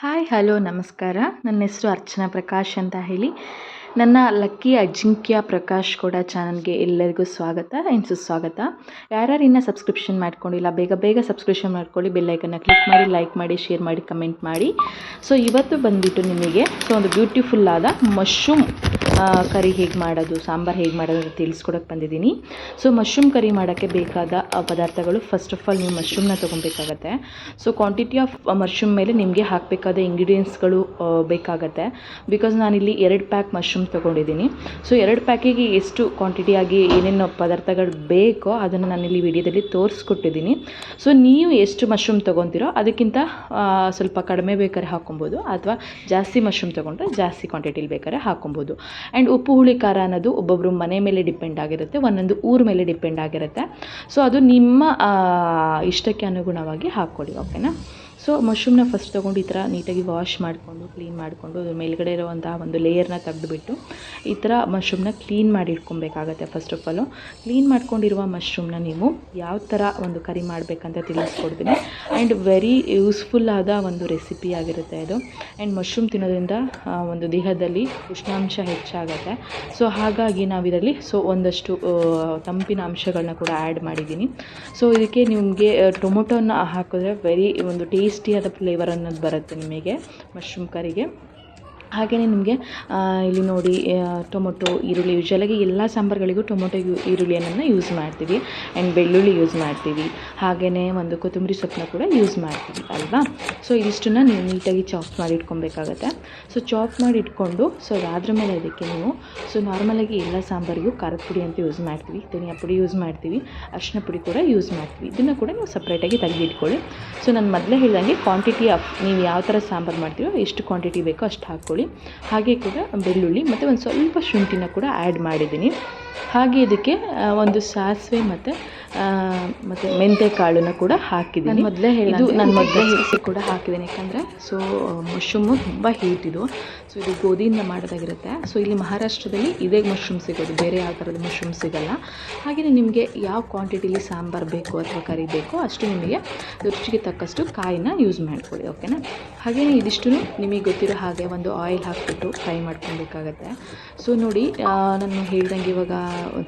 Hi hello ನಮಸ್ಕಾರ. ನನ್ನ ಹೆಸರು ಅರ್ಚನಾ ಪ್ರಕಾಶ್ ಅಂತ ಹೇಳಿ. ನನ್ನ ಲಕ್ಕಿ ಅಜಿಂಕ್ಯ ಪ್ರಕಾಶ್ ಕೂಡ ಚಾನಲ್ಗೆ ಎಲ್ಲರಿಗೂ ಸ್ವಾಗತ ಆ್ಯಂಡ್ ಸುಸ್ವಾಗತ. ಯಾರ್ಯಾರು ಇನ್ನೂ ಸಬ್ಸ್ಕ್ರಿಪ್ಷನ್ ಮಾಡ್ಕೊಂಡಿಲ್ಲ ಬೇಗ ಬೇಗ ಸಬ್ಸ್ಕ್ರಿಪ್ಷನ್ ಮಾಡ್ಕೊಳ್ಳಿ ಬೆಲ್ಲೈಕನ್ನ ಕ್ಲಿಕ್ ಮಾಡಿ ಲೈಕ್ ಮಾಡಿ ಶೇರ್ ಮಾಡಿ ಕಮೆಂಟ್ ಮಾಡಿ. ಸೊ ಇವತ್ತು ಬಂದುಬಿಟ್ಟು ನಿಮಗೆ ಸೊ ಒಂದು ಬ್ಯೂಟಿಫುಲ್ ಆದ ಮಶ್ರೂಮ್ ಕರಿ ಹೇಗೆ ಮಾಡೋದು, ಸಾಂಬಾರು ಹೇಗೆ ಮಾಡೋದು ಅಂತ ತಿಳಿಸ್ಕೊಡೋಕೆ ಬಂದಿದ್ದೀನಿ. ಸೊ ಮಶ್ರೂಮ್ ಕರಿ ಮಾಡೋಕ್ಕೆ ಬೇಕಾದ ಪದಾರ್ಥಗಳು ಫಸ್ಟ್ ಆಫ್ ಆಲ್ ನೀವು ಮಶ್ರೂಮ್ನ ತೊಗೊಬೇಕಾಗತ್ತೆ. ಸೊ ಕ್ವಾಂಟಿಟಿ ಆಫ್ ಮಶ್ರೂಮ್ ಮೇಲೆ ನಿಮಗೆ ಹಾಕಬೇಕಾದ ಇಂಗ್ರೀಡಿಯೆಂಟ್ಸ್ಗಳು ಬೇಕಾಗತ್ತೆ. ಬಿಕಾಸ್ ನಾನಿಲ್ಲಿ ಎರಡು ಪ್ಯಾಕ್ ಮಶ್ರೂಮ್ ತೊಗೊಂಡಿದ್ದೀನಿ. ಸೊ ಎರಡು ಪ್ಯಾಕಿಗೆ ಎಷ್ಟು ಕ್ವಾಂಟಿಟಿಯಾಗಿ ಏನೇನು ಪದಾರ್ಥಗಳು ಬೇಕೋ ಅದನ್ನು ನಾನಿಲ್ಲಿ ವಿಡಿಯೋದಲ್ಲಿ ತೋರಿಸ್ಕೊಟ್ಟಿದ್ದೀನಿ. ಸೊ ನೀವು ಎಷ್ಟು ಮಶ್ರೂಮ್ ತೊಗೊತೀರೋ ಅದಕ್ಕಿಂತ ಸ್ವಲ್ಪ ಕಡಿಮೆ ಬೇಕಾದ್ರೆ ಹಾಕೊಬೋದು ಅಥವಾ ಜಾಸ್ತಿ ಮಶ್ರೂಮ್ ತೊಗೊಂಡ್ರೆ ಜಾಸ್ತಿ ಕ್ವಾಂಟಿಟಿಲಿ ಬೇಕಾದ್ರೆ ಹಾಕೊಬೋದು. ಆ್ಯಂಡ್ ಉಪ್ಪು, ಹುಳಿ, ಖಾರ ಅನ್ನೋದು ಒಬ್ಬೊಬ್ಬರು ಮನೆ ಮೇಲೆ ಡಿಪೆಂಡ್ ಆಗಿರುತ್ತೆ, ಒಂದೊಂದು ಊರ ಮೇಲೆ ಡಿಪೆಂಡ್ ಆಗಿರುತ್ತೆ. ಸೊ ಅದು ನಿಮ್ಮ ಇಷ್ಟಕ್ಕೆ ಅನುಗುಣವಾಗಿ ಹಾಕ್ಕೊಳ್ಳಿ ಓಕೆನಾ ಸೊ ಮಶ್ರೂಮ್ನ ಫಸ್ಟ್ ತೊಗೊಂಡು ಈ ಥರ ನೀಟಾಗಿ ವಾಶ್ ಮಾಡಿಕೊಂಡು ಕ್ಲೀನ್ ಮಾಡಿಕೊಂಡು, ಅದ್ರ ಮೇಲ್ಗಡೆ ಇರುವಂತಹ ಒಂದು ಲೇಯರ್ನ ತೆಗೆದುಬಿಟ್ಟು ಈ ಥರ ಮಶ್ರೂಮ್ನ ಕ್ಲೀನ್ ಮಾಡಿ ಇಟ್ಕೊಬೇಕಾಗತ್ತೆ ಫಸ್ಟ್ ಆಫ್ ಆಲು ಕ್ಲೀನ್ ಮಾಡ್ಕೊಂಡಿರುವ ಮಶ್ರೂಮ್ನ ನೀವು ಯಾವ ಥರ ಒಂದು ಕರಿ ಮಾಡಬೇಕಂತ ತಿಳಿಸ್ಕೊಡ್ತೀನಿ. ಆ್ಯಂಡ್ ವೆರಿ ಯೂಸ್ಫುಲ್ ಆದ ಒಂದು ರೆಸಿಪಿ ಆಗಿರುತ್ತೆ ಇದು. ಆ್ಯಂಡ್ ಮಶ್ರೂಮ್ ತಿನ್ನೋದ್ರಿಂದ ಒಂದು ದೇಹದಲ್ಲಿ ಉಷ್ಣಾಂಶ ಹೆಚ್ಚಾಗುತ್ತೆ. ಸೊ ಹಾಗಾಗಿ ನಾವಿದರಲ್ಲಿ ಸೊ ಒಂದಷ್ಟು ತಂಪಿನ ಅಂಶಗಳನ್ನ ಕೂಡ ಆ್ಯಡ್ ಮಾಡಿದ್ದೀನಿ. ಸೊ ಇದಕ್ಕೆ ನಿಮಗೆ ಟೊಮೊಟೊನ ಹಾಕಿದ್ರೆ ವೆರಿ ಒಂದು ಟೇಸ್ಟಿಯಾದ ಫ್ಲೇವರ್ ಅನ್ನೋದು ಬರುತ್ತೆ ನಿಮಗೆ ಮಶ್ರೂಮ್ ಕರಿಗೆ ಹಾಗೆಯೇ ನಿಮಗೆ ಇಲ್ಲಿ ನೋಡಿ ಟೊಮೊಟೊ, ಈರುಳ್ಳಿ ಯೂಶಲಾಗಿ ಎಲ್ಲ ಸಾಂಬಾರುಗಳಿಗೂ ಟೊಮೊಟೊ ಯು ಈರುಳ್ಳಿಯನ್ನು ಯೂಸ್ ಮಾಡ್ತೀವಿ. ಆ್ಯಂಡ್ ಬೆಳ್ಳುಳ್ಳಿ ಯೂಸ್ ಮಾಡ್ತೀವಿ. ಹಾಗೆಯೇ ಒಂದು ಕೊತ್ತಂಬರಿ ಸೊಪ್ಪನ್ನ ಕೂಡ ಯೂಸ್ ಮಾಡ್ತೀವಿ, ಅಲ್ವಾ? ಸೊ ಇದಿಷ್ಟನ್ನು ನೀವು ನೀಟಾಗಿ ಚಾಪ್ ಮಾಡಿ ಇಟ್ಕೊಬೇಕಾಗತ್ತೆ. ಸೊ ಚಾಪ್ ಮಾಡಿ ಇಟ್ಕೊಂಡು ಸೊ ಅದಾದ್ರ ಮೇಲೆ ಅದಕ್ಕೆ ನೀವು ಸೊ ನಾರ್ಮಲಾಗಿ ಎಲ್ಲ ಸಾಂಬಾರಿಗೂ ಖಾರದ ಪುಡಿ ಅಂತ ಯೂಸ್ ಮಾಡ್ತೀವಿ. ಧನಿಯಾ ಪುಡಿ ಯೂಸ್ ಮಾಡ್ತೀವಿ. ಅರಿಶಿನ ಪುಡಿ ಕೂಡ ಯೂಸ್ ಮಾಡ್ತೀವಿ. ಇದನ್ನು ಕೂಡ ನೀವು ಸಪ್ರೇಟಾಗಿ ತೆಗೆದಿಟ್ಕೊಳ್ಳಿ. ಸೊ ನಾನು ಮೊದಲೇ ಹೇಳ್ದಂಗೆ ಕ್ವಾಂಟಿಟಿ ಆಫ್ ನೀವು ಯಾವ ಥರ ಸಾಂಬಾರು ಮಾಡ್ತೀರೋ ಎಷ್ಟು ಕ್ವಾಂಟಿಟಿ ಬೇಕೋ ಅಷ್ಟು ಹಾಕ್ಕೊಳ್ಳಿ. ಹಾಗೆ ಕೂಡ ಬೆಳ್ಳುಳ್ಳಿ ಮತ್ತು ಒಂದು ಸ್ವಲ್ಪ ಶುಂಠಿನ ಕೂಡ ಆ್ಯಡ್ ಮಾಡಿದ್ದೀನಿ. ಹಾಗೆ ಇದಕ್ಕೆ ಒಂದು ಸಾಸಿವೆ ಮತ್ತು ಮತ್ತು ಮೆಂತೆ ಕಾಳನ್ನು ಕೂಡ ಹಾಕಿದ್ದೀನಿ. ಮೊದಲೇ ಹೇಳಿದ್ದು ನಾನು ಮೊದಲೇ ಹಿಡಿಸಿ ಕೂಡ ಹಾಕಿದ್ದೀನಿ. ಯಾಕಂದರೆ ಸೊ ಮಶ್ರೂಮು ತುಂಬ ಹೀಟ್ ಇದು. ಸೊ ಇದು ಗೋಧಿಯಿಂದ ಮಾಡೋದಾಗಿರುತ್ತೆ. ಸೊ ಇಲ್ಲಿ ಮಹಾರಾಷ್ಟ್ರದಲ್ಲಿ ಇದೇ ಮಶ್ರೂಮ್ ಸಿಗೋದು. ಬೇರೆ ಯಾವ ಥರದ ಮಶ್ರೂಮ್ ಸಿಗೋಲ್ಲ. ಹಾಗೆಯೇ ನಿಮಗೆ ಯಾವ ಕ್ವಾಂಟಿಟಿಲಿ ಸಾಂಬಾರು ಬೇಕು ಅಥವಾ ಕರಿ ಬೇಕೋ ಅಷ್ಟು ನಿಮಗೆ ರುಚಿಗೆ ತಕ್ಕಷ್ಟು ಕಾಯಿನ ಯೂಸ್ ಮಾಡ್ಕೊಳ್ಳಿ ಓಕೆನಾ ಹಾಗೆಯೇ ಇದಿಷ್ಟು ನಿಮಗೆ ಗೊತ್ತಿರೋ ಹಾಗೆ ಒಂದು ಆಯಿಲ್ ಹಾಕಿಬಿಟ್ಟು ಫ್ರೈ ಮಾಡ್ಕೊಬೇಕಾಗತ್ತೆ ಸೊ ನೋಡಿ ನಾನು ಹೇಳ್ದಂಗೆ ಇವಾಗ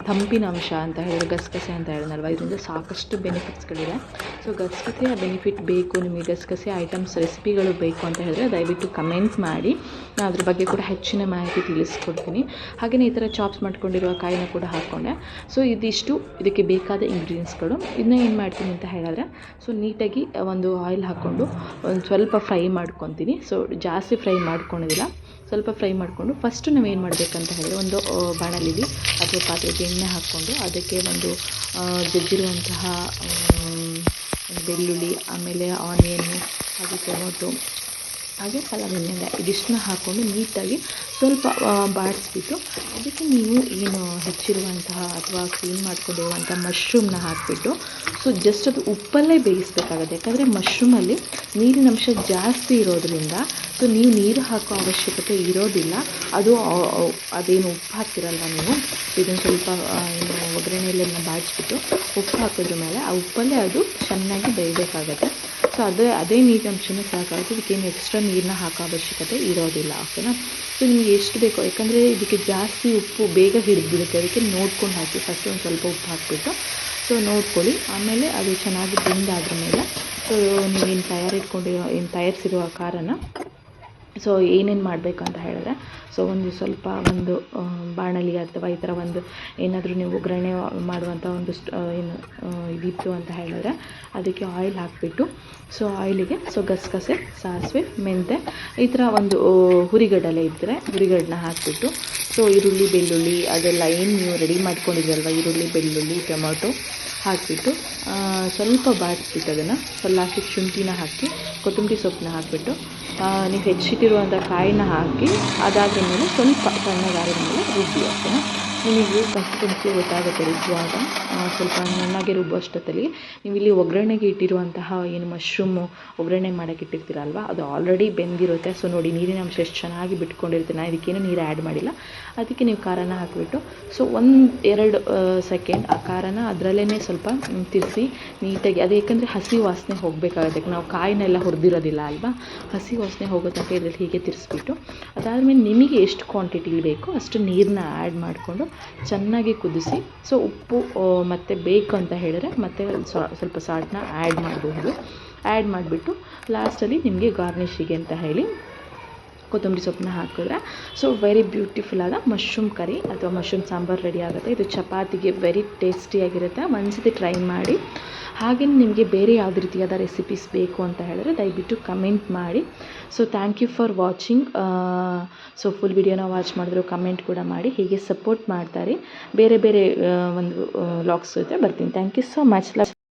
ತಂಪಿನ ಅಂಶ ಅಂತ ಹೇಳಿದ್ರೆ ಗಸಗಸೆ ಅಂತ ಹೇಳಿದ್ನಲ್ವ? ಇದರಿಂದ ಸಾಕಷ್ಟು ಬೆನಿಫಿಟ್ಸ್ಗಳಿದೆ ಸೊ ಗಸಗಸೆಯ ಬೆನಿಫಿಟ್ ಬೇಕು, ನಿಮಗೆ ಗಸಗಸೆ ಐಟಮ್ಸ್ ರೆಸಿಪಿಗಳು ಬೇಕು ಅಂತ ಹೇಳಿದ್ರೆ ದಯವಿಟ್ಟು ಕಮೆಂಟ್ ಮಾಡಿ. ನಾನು ಅದ್ರ ಬಗ್ಗೆ ಕೂಡ ಹೆಚ್ಚಿನ ಮಾಹಿತಿ ತಿಳಿಸ್ಕೊಡ್ತೀನಿ. ಹಾಗೆಯೇ ಈ ಥರ ಚಾಪ್ಸ್ ಮಾಡ್ಕೊಂಡಿರುವ ಕಾಯಿನ ಕೂಡ ಹಾಕ್ಕೊಂಡೆ ಸೊ ಇದಿಷ್ಟು, ಇದಕ್ಕೆ ಬೇಕಾದ ಇಂಗ್ರೀಡಿಯೆಂಟ್ಸ್ಗಳು ಇದನ್ನ ಏನು ಮಾಡ್ತೀನಿ ಅಂತ ಹೇಳಿದ್ರೆ ಸೊ ನೀಟಾಗಿ ಒಂದು ಆಯಿಲ್ ಹಾಕ್ಕೊಂಡು ಒಂದು ಸ್ವಲ್ಪ ಫ್ರೈ ಮಾಡ್ಕೊತೀನಿ. ಸೊ ಜಾಸ್ತಿ ಫ್ರೈ ಮಾಡ್ಕೊಳೋದಿಲ್ಲ. ಸ್ವಲ್ಪ ಫ್ರೈ ಮಾಡಿಕೊಂಡು ಫಸ್ಟು ನಾವು ಏನು ಮಾಡಬೇಕಂತ ಹೇಳಿದ್ರೆ ಒಂದು ಬಾಣಲಿಲಿ ಅಥವಾ ಪಾತ್ರೆಗೆ ಎಣ್ಣೆ ಹಾಕ್ಕೊಂಡು ಅದಕ್ಕೆ ಒಂದು ಜಜ್ಜಿರುವಂತಹ ಬೆಳ್ಳುಳ್ಳಿ, ಆಮೇಲೆ ಆನಿಯನ್ನು ಹಾಗೆ ಟೊಮೊಟೊ ಹಾಗೆ ಪಲಾವಿನ ಇದಿಷ್ಟನ್ನ ಹಾಕ್ಕೊಂಡು ನೀಟಾಗಿ ಸ್ವಲ್ಪ ಬಾಡಿಸ್ಬಿಟ್ಟು ಅದಕ್ಕೆ ನೀವು ಏನು ಹೆಚ್ಚಿರುವಂತಹ ಅಥವಾ ಕ್ಲೀನ್ ಮಾಡ್ಕೊಂಡಿರುವಂಥ ಮಶ್ರೂಮ್ನ ಹಾಕಿಬಿಟ್ಟು, ಸೊ ಜಸ್ಟ್ ಅದು ಉಪ್ಪಲ್ಲೇ ಬೇಯಿಸ್ಬೇಕಾಗುತ್ತೆ. ಯಾಕಂದರೆ ಮಶ್ರೂಮಲ್ಲಿ ನೀರಿನ ಅಂಶ ಜಾಸ್ತಿ ಇರೋದ್ರಿಂದ, ಸೊ ನೀವು ನೀರು ಹಾಕೋ ಅವಶ್ಯಕತೆ ಇರೋದಿಲ್ಲ. ಅದು ಅದೇನು ಉಪ್ಪು ಹಾಕ್ತಿರಲ್ಲ ನೀವು, ಇದನ್ನು ಸ್ವಲ್ಪ ಏನು ಒಗ್ಗರಣೆಯಲ್ಲೆಲ್ಲ ಬಾಡಿಸ್ಬಿಟ್ಟು ಉಪ್ಪು ಹಾಕಿದ್ರ ಮೇಲೆ ಆ ಉಪ್ಪಲ್ಲೇ ಅದು ಚೆನ್ನಾಗಿ ಬೇಯಬೇಕಾಗತ್ತೆ. ಸೊ ಅದೇ ಅದೇ ನೀರಿನಂಶನೇ ಸಾಕಾಗುತ್ತೆ. ಇದಕ್ಕೇನು ಎಕ್ಸ್ಟ್ರಾ ನೀರನ್ನ ಹಾಕೋ ಅವಶ್ಯಕತೆ ಇರೋದಿಲ್ಲ. ಓಕೆನಾ ಸೊ ನಿಮಗೆ ಎಷ್ಟು ಬೇಕೋ, ಯಾಕಂದರೆ ಇದಕ್ಕೆ ಜಾಸ್ತಿ ಉಪ್ಪು, ಬೇಗ ಹಿಡಿದ್ಬಿಡುತ್ತೆ. ಅದಕ್ಕೆ ನೋಡ್ಕೊಂಡು ಹಾಕಿ. ಫಸ್ಟ್ ಒಂದು ಸ್ವಲ್ಪ ಉಪ್ಪು ಹಾಕಿಬಿಟ್ಟು. ಸೊ ನೋಡ್ಕೊಳ್ಳಿ. ಆಮೇಲೆ ಅದು ಚೆನ್ನಾಗಿ ಬೆಂದಾದ್ರ ಮೇಲೆ ಸೊ ನೀವೇನು ತಯಾರಿಟ್ಕೊಂಡಿರೋ, ಏನು ತಯಾರಿಸಿರುವ ಖಾರನ ಸೊ ಏನೇನು ಮಾಡಬೇಕು ಅಂತ ಹೇಳಿದ್ರೆ ಸೊ ಒಂದು ಸ್ವಲ್ಪ ಒಂದು ಬಾಣಲಿ ಅಥವಾ ಈ ಥರ ಒಂದು ಏನಾದರೂ ನೀವು ಒಗ್ಗರಣೆ ಮಾಡುವಂಥ ಒಂದು ಏನು ಇದಿತ್ತು ಅಂತ ಹೇಳಿದ್ರೆ, ಅದಕ್ಕೆ ಆಯಿಲ್ ಹಾಕಿಬಿಟ್ಟು ಸೊ ಆಯಿಲಿಗೆ ಸೊ ಗಸಗಸೆ, ಸಾಸಿವೆ, ಮೆಂತೆ, ಈ ಥರ ಒಂದು ಹುರಿಗಡಲೆ ಇದ್ದರೆ ಹುರಿಗಡ್ಡನ ಹಾಕಿಬಿಟ್ಟು ಸೊ ಈರುಳ್ಳಿ, ಬೆಳ್ಳುಳ್ಳಿ ಅದೆಲ್ಲ ಏನು ನೀವು ರೆಡಿ ಮಾಡ್ಕೊಂಡಿದ್ದೀರಲ್ವ ಈರುಳ್ಳಿ, ಬೆಳ್ಳುಳ್ಳಿ, ಟೊಮೊಟೊ ಹಾಕಿಬಿಟ್ಟು ಸ್ವಲ್ಪ ಬಾಡಿಸ್ಬಿಟ್ಟು ಅದನ್ನು, ಸ್ವಲ್ಪ ಲಾಸ್ಟಿಗೆ ಶುಂಠಿನ ಹಾಕಿ, ಕೊತ್ತಂಬರಿ ಸೊಪ್ಪನ್ನ ಹಾಕಿಬಿಟ್ಟು ನೀವು ಹೆಚ್ಚಿಟ್ಟಿರುವಂಥ ಕಾಯಿನ ಹಾಕಿ ಅದಾದ ಮೇಲೆ ಸ್ವಲ್ಪ ತಣ್ಣಗಾದ ಮೇಲೆ ರುಬ್ಬಿ ಓಕೆನಾ ನಿಮಗೆ ಕನ್ಸಿಸ್ಟೆನ್ಸಿ ಗೊತ್ತಾಗುತ್ತೆ ರುಬ್ಬುವಾಗ. ಸ್ವಲ್ಪ ನುಣ್ಣಗೆ ರುಬ್ಬೋ ಅಷ್ಟೊತ್ತಲ್ಲಿ ನೀವು ಇಲ್ಲಿ ಒಗ್ಗರಣೆಗೆ ಇಟ್ಟಿರುವಂತಹ ಏನು ಮಶ್ರೂಮು ಒಗ್ಗರಣೆ ಮಾಡೋಕೆ ಇಟ್ಟಿರ್ತೀರಲ್ವ, ಅದು ಆಲ್ರೆಡಿ ಬೆಂದಿರುತ್ತೆ. ಸೊ ನೋಡಿ, ನೀರಿನ ಅಂಶ ಎಷ್ಟು ಚೆನ್ನಾಗಿ ಬಿಟ್ಕೊಂಡಿರುತ್ತೆ. ನಾನು ಇದಕ್ಕೇನು ನೀರು ಆ್ಯಡ್ ಮಾಡಿಲ್ಲ. ಅದಕ್ಕೆ ನೀವು ಖಾರನ ಹಾಕಿಬಿಟ್ಟು ಸೊ ಒಂದು ಎರಡು ಸೆಕೆಂಡ್ ಆ ಖಾರನ ಅದರಲ್ಲೇ ಸ್ವಲ್ಪ ತಿರ್ಸಿ ನೀಟಾಗಿ, ಅದು ಏಕೆಂದರೆ ಹಸಿ ವಾಸನೆ ಹೋಗಬೇಕಾಗುತ್ತೆ. ನಾವು ಕಾಯಿನೆಲ್ಲ ಹುರಿದಿರೋದಿಲ್ಲ ಅಲ್ವಾ? ಹಸಿ ವಾಸನೆ ಹೋಗೋ ತನಕ ಇದರಲ್ಲಿ ಹೀಗೆ ತಿರ್ಸ್ಬಿಟ್ಟು, ಅದಾದಮೇಲೆ ನಿಮಗೆ ಎಷ್ಟು ಕ್ವಾಂಟಿಟಿಲಿ ಬೇಕೋ ಅಷ್ಟು ನೀರನ್ನ ಆ್ಯಡ್ ಮಾಡಿಕೊಂಡು ಚೆನ್ನಾಗಿ ಕುದಿಸಿ ಸೊ ಉಪ್ಪು ಮತ್ತು ಬೇಕು ಅಂತ ಹೇಳಿದ್ರೆ ಮತ್ತೆ ಸ್ವ- ಸ್ವಲ್ಪ ಸಾಲ್ಟ್ನ ಆ್ಯಡ್ ಮಾಡಬಹುದು ಆ್ಯಡ್ ಮಾಡಿಬಿಟ್ಟು ಲಾಸ್ಟಲ್ಲಿ ನಿಮಗೆ ಗಾರ್ನಿಷಿಗೆ ಅಂತ ಹೇಳಿ ಕೊತ್ತಂಬರಿ ಸೊಪ್ಪನ್ನ ಹಾಕಿದ್ರೆ ಸೊ ವೆರಿ ಬ್ಯೂಟಿಫುಲ್ ಆದ ಮಶ್ರೂಮ್ ಕರಿ ಅಥವಾ ಮಶ್ರೂಮ್ ಸಾಂಬಾರು ರೆಡಿ ಆಗುತ್ತೆ. ಇದು ಚಪಾತಿಗೆ ವೆರಿ ಟೇಸ್ಟಿಯಾಗಿರುತ್ತೆ ಒಂದ್ಸತಿ ಟ್ರೈ ಮಾಡಿ. ಹಾಗೆ ನಿಮಗೆ ಬೇರೆ ಯಾವುದೇ ರೀತಿಯಾದ ರೆಸಿಪೀಸ್ ಬೇಕು ಅಂತ ಹೇಳಿದ್ರೆ ದಯವಿಟ್ಟು ಕಮೆಂಟ್ ಮಾಡಿ. So thank you for watching so full ವಿಡಿಯೋನ ವಾಚ್ ಮಾಡಿದ್ರು ಕಮೆಂಟ್ ಕೂಡ ಮಾಡಿ. ಹೀಗೆ ಸಪೋರ್ಟ್ ಮಾಡ್ತಾರೆ ಬೇರೆ ಬೇರೆ ಒಂದು ಲಾಕ್ಸ್ ಜೊತೆ ಬರ್ತೀನಿ. Thank you so much